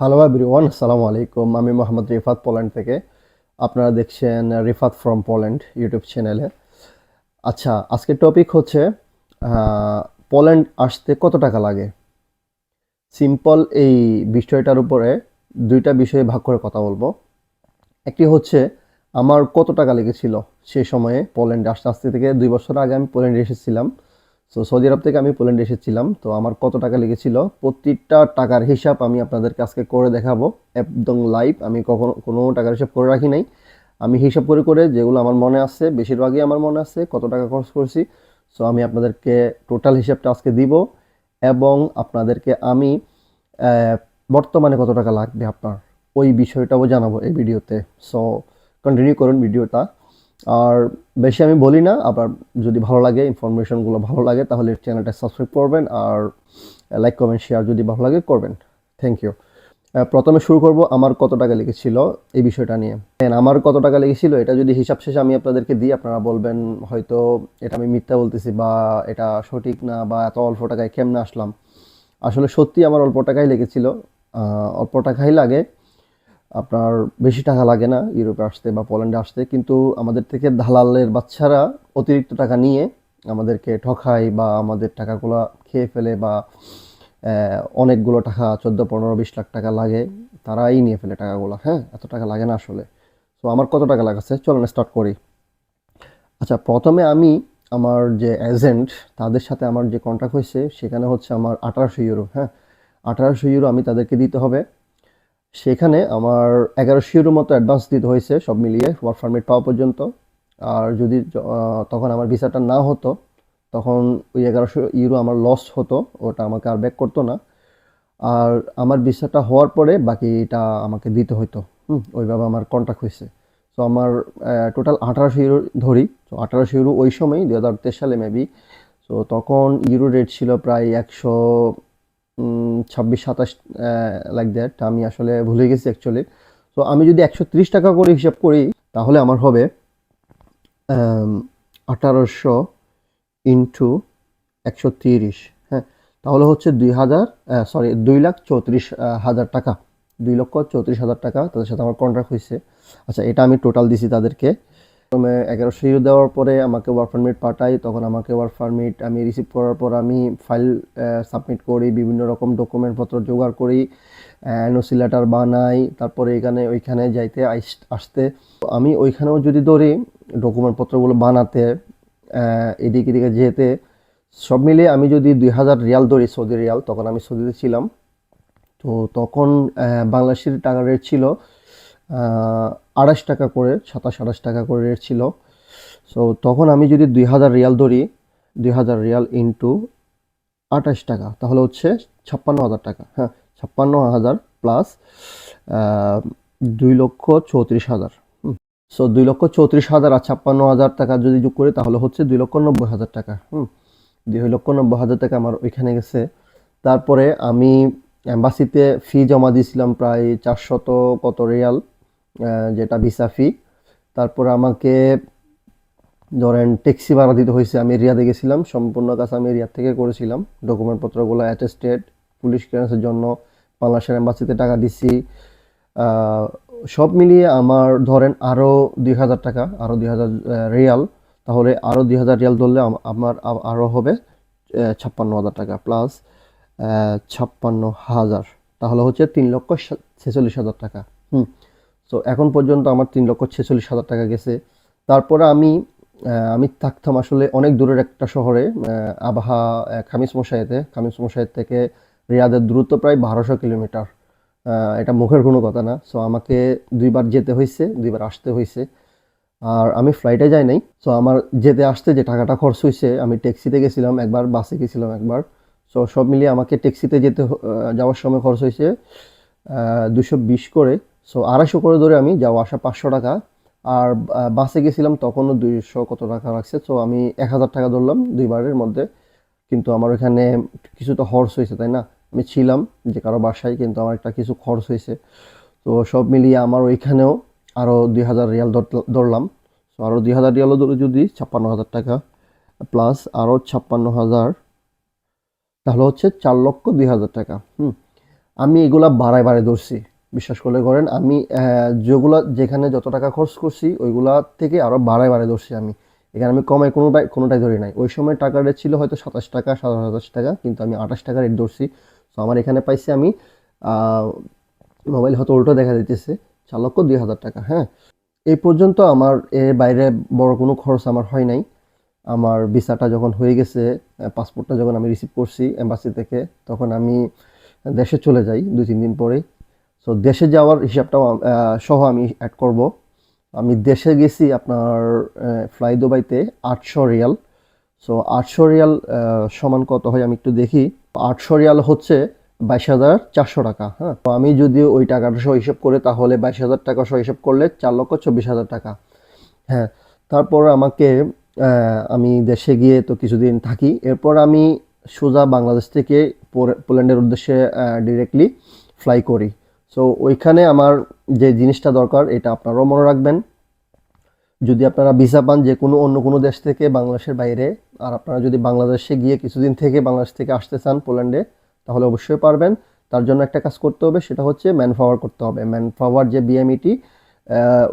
Hello everyone আসসালামু আলাইকুম আমি মোহাম্মদ রিফাত পোল্যান্ড থেকে। আপনারা দেখছেন রিফাত ফ্রম পোল্যান্ড ইউটিউব চ্যানেলে আচ্ছা আজকের টপিক হচ্ছে পোল্যান্ড আসতে কত টাকা লাগে? সিম্পল এই বিষয়টার উপরে দুইটা বিষয়ে ভাগ করে কথা বলব। একটি হচ্ছে, আমার কত টাকা লেগেছিল? সেই সময়ে পোল্যান্ডে আসতে আসতে থেকে দুই বছর আগে আমি পোল্যান্ডে এসেছিলাম। তো সৌদি আরব থেকে আমি পোল্যান্ডে এসেছিলাম। তো আমার কত টাকা লেগেছিল? প্রতিটা টাকার হিসাব আমি আপনাদেরকে আজকে করে দেখাবো। একদম লাইভ আমি কখনো, কোনো টাকার হিসাব করে রাখি নাই। আমি হিসাব করে করে যেগুলো আমার মনে আছে, বেশিরভাগই আমার মনে আছে, কত টাকা খরচ করছি। সো আমি আপনাদেরকে টোটাল হিসাবটা আজকে দিব এবং আপনাদেরকে আমি বর্তমানে কত টাকা লাগবে আপনার? ওই বিষয়টাও জানাব এই ভিডিওতে সো কন্টিনিউ করুন ভিডিওটা আর বেশি আমি বলি না, আবার যদি ভালো লাগে ইনফরমেশনগুলো ভালো লাগে, তাহলে চ্যানেলটা সাবস্ক্রাইব করবেন আর লাইক কমেন্ট শেয়ার যদি ভালো লাগে, করবেন। থ্যাংক ইউ প্রথমে শুরু করব আমার কত টাকা লেগেছিল এই বিষয়টা নিয়ে। আমার কত টাকা লেগেছিল এটা যদি হিসাব শেষে আমি আপনাদেরকে দিই, আপনারা বলবেন হয়তো এটা আমি মিথ্যা বলতেছি বা এটা সঠিক না বা এত অল্প টাকায় কেমনে আসলাম। আসলে সত্যি আমার অল্প টাকাই লেগেছিল। অল্প টাকাই লাগে। আপনার বেশি টাকা লাগে না, ইউরোপে আসতে বা পোল্যান্ডে আসতে, কিন্তু আমাদের থেকে দালালের বাচ্চারা অতিরিক্ত টাকা নিয়ে আমাদেরকে ঠকায় বা আমাদের টাকাগুলো খেয়ে ফেলে বা অনেকগুলো টাকা, চোদ্দ, পনেরো, বিশ লাখ টাকা লাগে, তারাই নিয়ে ফেলে টাকাগুলো। হ্যাঁ এত টাকা লাগে না আসলে। তো আমার কত টাকা লাগাচ্ছে চলুন স্টার্ট করি। আচ্ছা প্রথমে আমি আমার যে এজেন্ট তাদের সাথে আমার যে কন্ট্যাক্ট হয়েছে, সেখানে হচ্ছে আমার আঠারোশো ইউরো হ্যাঁ? আঠারোশো ইউরো আমি তাদেরকে দিতে হবে। সেখানে আমার এগারোশো ইউরো মতো অ্যাডভান্স দিতে হয়েছে, সব মিলিয়ে ওয়ার্ক পারমিট পাওয়া পর্যন্ত। আর যদি তখন আমার ভিসাটা না হতো, তখন ওই এগারোশো ইউরো আমার লস হতো, ওটা আমাকে আর ব্যাক করতো না। আর আমার ভিসাটা হওয়ার পরে বাকিটা আমাকে দিতে হতো হুম, ওইভাবে আমার কন্ট্যাক্ট হয়েছে। তো আমার টোটাল আঠারোশো ইউরো ধরি। তো আঠারোশো ইউরো ওই সময় দু হাজার তেইশ সালে মেবি তো তখন ইউরো রেট ছিল প্রায় একশো ছাব্বিশ, সাতাশ লাইক দ্যাট আমি আসলে ভুলে গেছি অ্যাকচুয়ালি তো আমি যদি একশো তিরিশ টাকা করে হিসাব করি, তাহলে আমার হবে আঠারোশো ইন্টু একশো তিরিশ হ্যাঁ? তাহলে হচ্ছে দুই হাজার সরি দুই লাখ চৌত্রিশ হাজার টাকা। দুই লক্ষ চৌত্রিশ হাজার টাকা তাদের সাথে আমার কন্ট্রাক্ট হয়েছে। আচ্ছা এটা আমি টোটাল দিছি তাদেরকে। প্রথমে এগারোশো ইউরো দেওয়ার পরে আমাকে ওয়ার্ক পারমিট পাঠাই তখন আমাকে ওয়ার্ক পারমিট আমি রিসিভ করার পর আমি ফাইল সাবমিট করি, বিভিন্ন রকম ডকুমেন্টপত্র জোগাড় করি এনওসি লেটার বানাই, তারপরে এখানে, ওইখানে যাইতে আসতে। আমি ওইখানেও যদি ধরি ডকুমেন্টপত্রগুলো বানাতে এদিকে এদিকে যেতে, সব মিলিয়ে আমি যদি দুই হাজার রিয়াল ধরি, সৌদি রিয়াল, তখন আমি সৌদিতে ছিলাম। তো তখন বাংলাদেশের টাকা রেট ছিল আড়াইশ টাকা করে, সাতাশ আড়াইশ টাকা করে রেট ছিল। সো তখন আমি যদি দুই হাজার রিয়াল ধরি, দুই হাজার রিয়াল ইন্টু আঠাশ টাকা, তাহলে হচ্ছে ছাপ্পান্ন হাজার টাকা। হ্যাঁ ছাপ্পান্ন হাজার প্লাস দুই লক্ষ চৌত্রিশ হাজার। সো দুই লক্ষ চৌত্রিশ হাজার আর ছাপ্পান্ন হাজার টাকা যদি যোগ করি, তাহলে হচ্ছে দুই লক্ষ নব্বই হাজার টাকা। হুম। দুই লক্ষ নব্বই হাজার টাকা আমার ওইখানে গেছে। তারপরে আমি অ্যাম্বাসিতে ফি জমা দিয়েছিলাম প্রায় চারশত কত রিয়াল। যেটা ভিসা ফি তারপর আমাকে, ধরেন ট্যাক্সি ভাড়া দিতে হয়েছে, আমি রিয়াদে গেছিলাম। সম্পূর্ণ কাজ আমি রিয়াদ থেকে করেছিলাম। ডকুমেন্টপত্রগুলো অ্যাটেস্টেড পুলিশ ক্লিয়ারেন্সের জন্য বাংলাদেশের এম্বাসিতে টাকা দিছি। সব মিলিয়ে আমার, ধরেন আরও দুই হাজার টাকা আরও দুই হাজার রিয়াল। তাহলে আরও দুই হাজার রিয়াল ধরলে আমার আরও হবে ছাপ্পান্ন হাজার টাকা প্লাস ছাপ্পান্ন হাজার। তাহলে হচ্ছে তিন লক্ষ ছেচল্লিশ হাজার টাকা। হুম। তো এখন পর্যন্ত আমার তিন লক্ষ ছেচল্লিশ হাজার টাকা গেছে। তারপরে আমি আমি থাকতাম আসলে অনেক দূরের একটা শহরে আবাহা খামিস মশাইতে। খামিস মশাইত থেকে রিয়াদের দূরত্ব প্রায় বারোশো কিলোমিটার। এটা মুখের কোনো কথা না। সো আমাকে দুইবার যেতে হয়েছে দুইবার আসতে হয়েছে আর আমি ফ্লাইটে যাই নাই। সো আমার যেতে আসতে যে টাকাটা খরচ হয়েছে আমি ট্যাক্সিতে গেছিলাম একবার বাসে গেছিলাম একবার। সো সব মিলিয়ে আমাকে ট্যাক্সিতে যেতে যাওয়ার সময় খরচ হয়েছে দুশো বিশ করে। সো আড়াইশো করে ধরে আমি যাওয়া, আসা পাঁচশো টাকা। আর বাসে গেছিলাম তখনও দুইশো কত টাকা রাখছে তো আমি এক হাজার টাকা ধরলাম দুইবারের মধ্যে। কিন্তু আমার ওখানে কিছু তো খরচ হয়েছে, তাই না? আমি ছিলাম যে কারও বাসায়, কিন্তু আমার একটা কিছু খরচ হয়েছে। তো, সব মিলিয়ে আমার ওইখানেও আরও দুই হাজার রিয়াল ধর- ধরলাম। তো আরও দুই হাজার রিয়ালও ধরে যদি, ছাপ্পান্ন হাজার টাকা প্লাস আরও ছাপ্পান্ন হাজার, তাহলে হচ্ছে চার লক্ষ দুই হাজার টাকা। হুম, আমি এগুলা বাড়ায় বাড়ায় ধরছি। বিশ্বাস করলে করেন, আমি যেগুলো যেখানে যত টাকা খরচ করছি, ওইগুলা থেকে আরও বাড়ায় বাড়ায় ধরছি আমি। এখানে আমি কমাই কোনোটাই কোনোটাই ধরি নাই। ওই সময় টাকা রেট ছিল হয়তো সাতাশ টাকা সাতাশ টাকা, কিন্তু আমি আঠাশ টাকা রেট ধরছি। তো আমার এখানে পাইছি আমি মোবাইল হয়তো উল্টো দেখা দিতেছে, চার লক্ষ দুই হাজার টাকা হ্যাঁ? এই পর্যন্ত আমার এর বাইরে বড় কোনো খরচ আমার হয় নাই। আমার ভিসাটা যখন হয়ে গেছে পাসপোর্টটা যখন আমি রিসিভ করছি এম্বাসি থেকে, তখন আমি দেশে চলে যাই, দুই, তিন দিন পরে। সো দেশে যাওয়ার আহ, সহ আমি অ্যাড করব। আমি দেশে গেছি আপনার ফ্লাই দুবাইতে আটশো রিয়াল। সো আটশো রিয়াল সমান কত হয় আমি একটু দেখি। আটশো রিয়াল হচ্ছে বাইশ হাজার চারশো টাকা হ্যাঁ। তো আমি যদি ওই টাকাটা সহ হিসাব করে তাহলে বাইশ হাজার টাকা সহ হিসাব করলে চার লক্ষ চব্বিশ হাজার টাকা হ্যাঁ। তারপর আমাকে আমি দেশে গিয়ে তো কিছুদিন থাকি। এরপর আমি সোজা বাংলাদেশ থেকে পোল্যান্ডের উদ্দেশ্যে ডিরেক্টলি ফ্লাই করি। সো ওইখানে আমার যে জিনিসটা দরকার, এটা আপনারাও মনে রাখবেন। যদি আপনারা ভিসা পান যে কোনো অন্য কোনো দেশ থেকে বাংলাদেশের বাইরে, আর আপনারা যদি বাংলাদেশে গিয়ে কিছুদিন থেকে বাংলাদেশ থেকে আসতে চান পোল্যান্ডে, তাহলে অবশ্যই পারবেন। তার জন্য একটা কাজ করতে হবে, সেটা হচ্ছে ম্যান পাওয়ার করতে হবে। ম্যান পাওয়ার যে বিএমইটি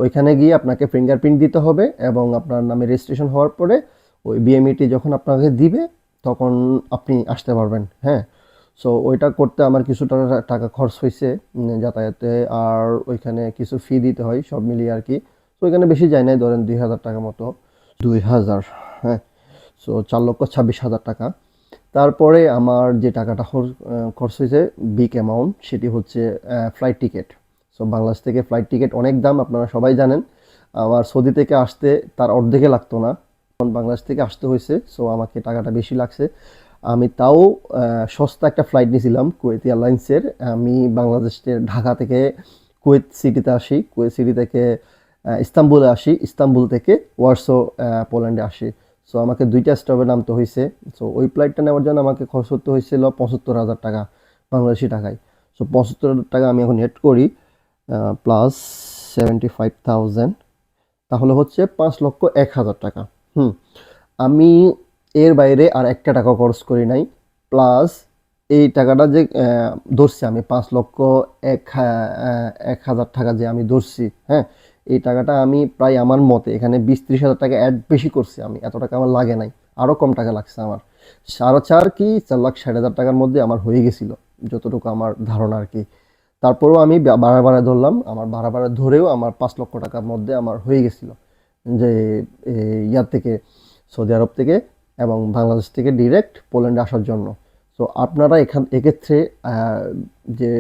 ওইখানে গিয়ে আপনাকে ফিঙ্গারপ্রিন্ট দিতে হবে এবং আপনার নামে রেজিস্ট্রেশন হওয়ার পরে ওই বিএমইটি যখন আপনাকে দিবে, তখন আপনি আসতে পারবেন হ্যাঁ। সো ওইটা করতে আমার কিছু টাকা টাকা খরচ হয়েছে যাতায়াতে আর ওইখানে কিছু ফি দিতে হয়, সব মিলিয়ে আর কি। তো ওইখানে বেশি যায় নাই, ধরেন দুই হাজার টাকা মতো। দুই হাজার হ্যাঁ। সো চার লক্ষ ছাব্বিশ হাজার টাকা। তারপরে আমার যে টাকাটা খর- খরচ হয়েছে বিগ অ্যামাউন্ট সেটি হচ্ছে ফ্লাইট টিকিট সো বাংলাদেশ থেকে ফ্লাইট টিকিট অনেক দাম, আপনারা সবাই জানেন। আমার সৌদি থেকে আসতে তার অর্ধেকে লাগতো না। বাংলাদেশ থেকে আসতে হয়েছে সো আমাকে টাকাটা বেশি লাগছে। আমি তাও সস্তা একটা ফ্লাইট নিয়েছিলাম কুয়েত এয়ারলাইন্সের আমি বাংলাদেশের ঢাকা থেকে কুয়েত সিটিতে আসি, কুয়েত সিটি থেকে ইস্তাম্বুলে আসি, ইস্তাম্বুল থেকে ওয়ার্সো পোল্যান্ডে আসি। সো আমাকে দুইটা স্টপে নামতে হয়েছে সো ওই ফ্লাইটটা নেওয়ার জন্য আমাকে খরচ করতে হয়েছিল পঁচাত্তর হাজার টাকা বাংলাদেশি টাকায়। সো পঁচাত্তর হাজার টাকা আমি এখন নেট করি প্লাস সেভেন্টি ফাইভ থাউজেন্ড তাহলে হচ্ছে পাঁচ লক্ষ এক হাজার টাকা। হুম। আমি এর বাইরে আর একটা টাকা খরচ করি নাই। প্লাস এই টাকাটা যে ধরছি আমি পাঁচ লক্ষ এক এক হাজার টাকা যে আমি ধরছি হ্যাঁ এই টাকাটা আমি প্রায় আমার মতে এখানে বিশ ত্রিশ হাজার টাকা অ্যাড বেশি করছি আমি, এত টাকা আমার লাগে নাই আরও কম টাকা লাগছে আমার। সাড়ে চার কি, চার লাখ ষাট হাজার টাকার মধ্যে আমার হয়ে গেছিল, যতটুকু আমার ধারণা আর কি। তারপরেও আমি বাড়া বাড়া ধরলাম, আমার বাড়া বাড়া ধরেও আমার পাঁচ লক্ষ টাকার মধ্যে আমার হয়ে গেছিল, যে ইয়ার থেকে, সৌদি আরব থেকে। এবং বাংলাদেশ থেকে ডিরেক্ট পোল্যান্ডে আসার জন্য। সো আপনারা এখান, এক্ষেত্রে যে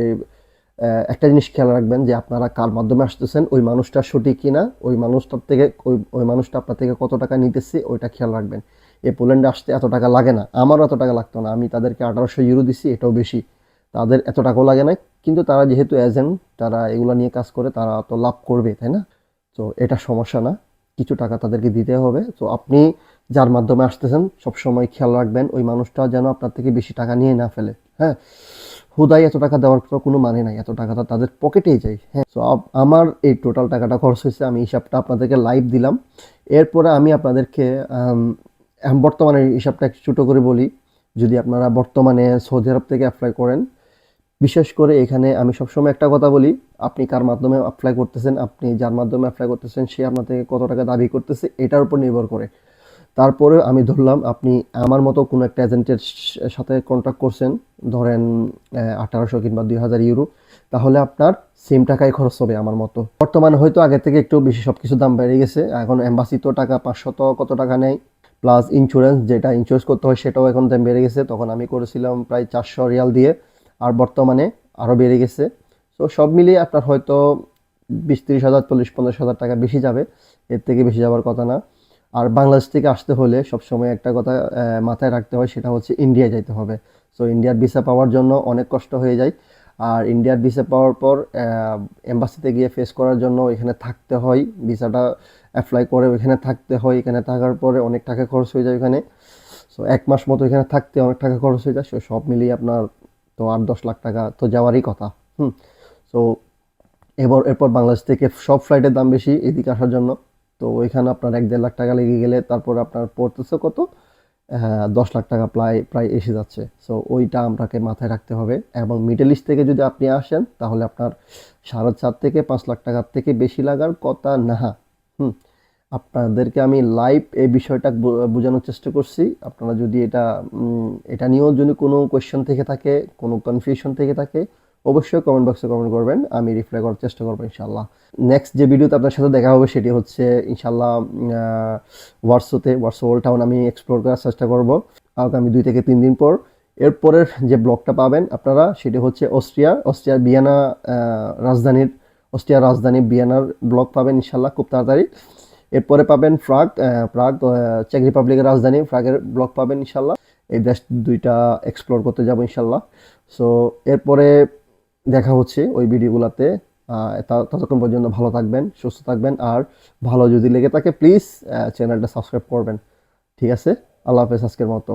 একটা জিনিস খেয়াল রাখবেন যে, আপনারা কার মাধ্যমে আসতেছেন, ওই মানুষটা সঠিক কিনা, ওই মানুষটার থেকে, ওই ওই মানুষটা আপনার থেকে কত টাকা নিতেছে, ওইটা খেয়াল রাখবেন। এই পোল্যান্ডে আসতে এত টাকা লাগে না আমারও এত টাকা লাগতো না, আমি তাদেরকে আঠারোশো ইউরো দিছি, এটাও বেশি। তাদের এত টাকাও লাগে না কিন্তু তারা যেহেতু এজেন্ট তারা এগুলো নিয়ে কাজ করে, তারা তো লাভ করবে, তাই না? তো এটা সমস্যা না। কিছু টাকা তাদেরকে দিতে হবে। তো আপনি যার মাধ্যমে আসতেছেন, সবসময় খেয়াল রাখবেন ওই মানুষটা যেন আপনার থেকে বেশি টাকা নিয়ে না ফেলে। হ্যাঁ? হুদাই এত টাকা দেওয়ার তো কোনো মানে নাই, এত টাকাটা তাদের পকেটেই যায়। হ্যাঁ? তো আমার এই টোটাল টাকাটা খরচ হয়েছে, আমি হিসাবটা আপনাদেরকে লাইভ দিলাম। এরপরে আমি আপনাদেরকে বর্তমানে হিসাবটা একটু ছোটো করে বলি। যদি আপনারা বর্তমানে সৌদি আরব থেকে অ্যাপ্লাই করেন বিশেষ করে এখানে আমি সবসময় একটা কথা বলি, আপনি কার মাধ্যমে অ্যাপ্লাই করতেছেন, আপনি যার মাধ্যমে অ্যাপ্লাই করতেছেন, সে আপনার থেকে কত টাকা দাবি করতেছে, এটার উপর নির্ভর করে। তারপরে আমি ধরলাম, আপনি আমার মতো কোনো একটা এজেন্টের সাথে কন্ট্যাক্ট করছেন, ধরেন আঠারোশো কিংবা দুই হাজার ইউরো তাহলে আপনার সেম টাকাই খরচ হবে আমার মতো। বর্তমানে হয়তো আগে থেকে একটু বেশি সব কিছু দাম বেড়ে গেছে, এখন এম্বাসি তো টাকা পাঁচশত কত টাকা নেয় প্লাস ইন্স্যুরেন্স যেটা ইন্স্যুরেন্স করতে হয় সেটাও এখন দাম বেড়ে গেছে, তখন আমি করেছিলাম প্রায় চারশো রিয়াল দিয়ে। আর বর্তমানে আরও বেড়ে গেছে। তো সব মিলিয়ে আপনার হয়তো বিশ তিরিশ হাজার, চল্লিশ পঞ্চাশ হাজার টাকা বেশি যাবে। এর থেকে বেশি যাওয়ার কথা না। আর বাংলাদেশ থেকে আসতে হলে সবসময় একটা কথা মাথায় রাখতে হয়, সেটা হচ্ছে ইন্ডিয়া যাইতে হবে। সো ইন্ডিয়ার ভিসা পাওয়ার জন্য অনেক কষ্ট হয়ে যায়। আর ইন্ডিয়ার ভিসা পাওয়ার পর এম্বাসিতে গিয়ে ফেস করার জন্য এখানে থাকতে হয়। ভিসাটা অ্যাপ্লাই করে ওইখানে থাকতে হয়। এখানে থাকার পরে অনেক টাকা খরচ হয়ে যায় ওখানে সো এক মাস মতো এখানে থাকতে অনেক টাকা খরচ হয়ে যায়। সো সব মিলিয়ে আপনার তো আট দশ লাখ টাকা তো যাওয়ারই কথা, হুম। সো এবার, এরপর বাংলাদেশ থেকে সব ফ্লাইটের দাম বেশি এদিকে আসার জন্য। তো ওইখানে আপনার এক দেড় লাখ টাকা লেগে গেলে তারপর আপনার পড়তেছে কত? দশ লাখ টাকা প্রায় প্রায় এসে যাচ্ছে। সো ওইটা আপনাকে মাথায় রাখতে হবে। এবং মিডল ইস্ট থেকে যদি আপনি আসেন, তাহলে আপনার সাড়ে চার থেকে পাঁচ লাখ টাকার থেকে বেশি লাগার কথা না, হুম। আপনাদেরকে আমি লাইভ এই বিষয়টা বোঝানোর চেষ্টা করছি। আপনারা যদি এটা এটা নিয়েও যদি কোনো কোয়েশ্চেন থেকে থাকে, কোনো কনফিউশন থেকে থাকে, অবশ্যই কমেন্ট বক্সে কমেন্ট করবেন। আমি রিপ্লাই করার চেষ্টা করব ইনশাল্লাহ নেক্সট যে ভিডিওতে আপনার সাথে দেখা হবে সেটি হচ্ছে ইনশাল্লাহ হোয়াটসঅ্যাপে হোয়াটসঅ্যাপ ওল্ড টাউন আমি এক্সপ্লোর করার চেষ্টা করব। আগামী দুই থেকে তিন দিন পর। এরপরের যে ব্লগটা পাবেন আপনারা, সেটি হচ্ছে অস্ট্রিয়া, অস্ট্রিয়ার বিয়ানা রাজধানীর, অস্ট্রিয়ার রাজধানী বিয়ানার ব্লগ পাবেন ইনশাল্লাহ খুব তাড়াতাড়ি। এরপরে পাবেন ফ্রাগ আহ, চেক রিপাবলিকের রাজধানী ফ্রাগের ব্লক পাবেন ইনশাল্লাহ। এই দেশ দুইটা এক্সপ্লোর করতে যাব ইনশাল্লাহ। সো এরপরে দেখা হচ্ছে ওই ভিডিওগুলোতে। ততক্ষণ পর্যন্ত ভালো থাকবেন সুস্থ থাকবেন। আর ভালো যদি লেগে থাকে প্লিজ চ্যানেলটা সাবস্ক্রাইব করবেন। ঠিক আছে? আল্লাহ হাফেজ আজকের মতো।